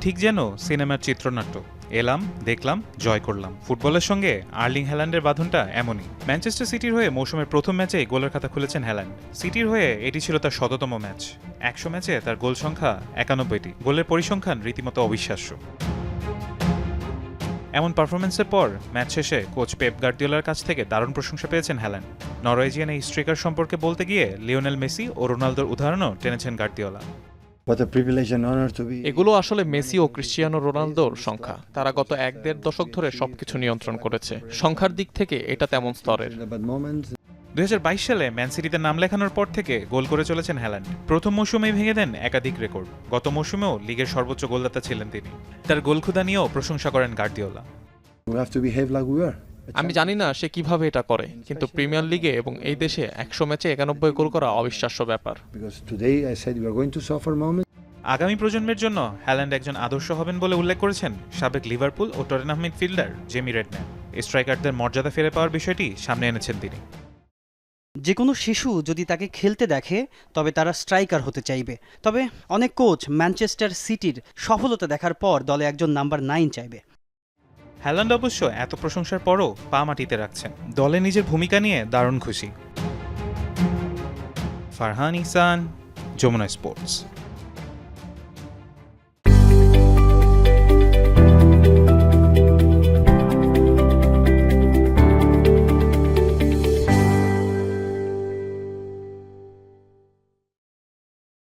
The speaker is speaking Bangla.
ঠিক যেন সিনেমার চিত্রনাট্য। এলাম, দেখলাম, জয় করলাম। ফুটবলের সঙ্গে আর্লিং হ্যালান্ডের বাঁধনটা এমনই। ম্যানচেস্টার সিটির হয়ে মৌসুমের প্রথম ম্যাচে গোলের খাতা খুলেছেন হ্যালান্ড। সিটির হয়ে এটি ছিল তার শততম ম্যাচ। একশো ম্যাচে তার গোল সংখ্যা একানব্বইটি। গোলের পরিসংখ্যান রীতিমতো অবিশ্বাস্য। এমন পারফরমেন্সের পর ম্যাচ শেষে কোচ পেপ গার্দিওলার কাছ থেকে দারুণ প্রশংসা পেয়েছেন হ্যালান্ড। নরওয়েজিয়ান এই স্ট্রাইকার সম্পর্কে বলতে গিয়ে লিওনেল মেসি ও রোনালদোর উদাহরণও টেনেছেন গার্দিওলা। এগুলো আসলে মেসি ও ক্রিশ্চিয়ানো রোনালদোর সংখ্যা। তারা গত এক দেড় দশক ধরে সবকিছু নিয়ন্ত্রণ করেছে। সংখ্যার দিক থেকে এটা তেমন স্তরের। দুই সালে ম্যান সিটিতে নাম লেখানোর পর থেকে গোল করে চলেছেন হ্যালান্ড। প্রথম মৌসুমেই ভেঙে দেন একাধিক রেকর্ড। গত মৌসুমেও লিগের সর্বোচ্চ গোলদাতা ছিলেন তিনি। তার গোলক্ষুদা নিয়েও প্রশংসা করেন গার্দিওলা. আমি জানি না সে কীভাবে এটা করে কিন্তু প্রিমিয়ার লিগে এবং এই দেশে একশো ম্যাচে একানব্বই গোল করা অবিশ্বাস্য ব্যাপার। আগামী প্রজন্মের জন্য হ্যালান্ড একজন আদর্শ হবেন বলে উল্লেখ করেছেন সাবেক লিভারপুল ও টরেনহাম মিডফিল্ডার জেমি রেডম্যান। স্ট্রাইকারদের মর্যাদা ফিরে পাওয়ার বিষয়টি সামনে এনেছেন তিনি। যে কোনো শিশু যদি তাকে খেলতে দেখে তবে তারা স্ট্রাইকার হতে চাইবে। তবে অনেক কোচ ম্যানচেস্টার সিটির সফলতা দেখার পর দলে একজন নাম্বার নাইন চাইবে। হ্যালান্ড অবশ্য এত প্রশংসার পরও পা মাটিতে রাখছেন। দলে নিজের ভূমিকা নিয়ে দারুণ খুশি। ফারহান ইসান যমুনা স্পোর্টস।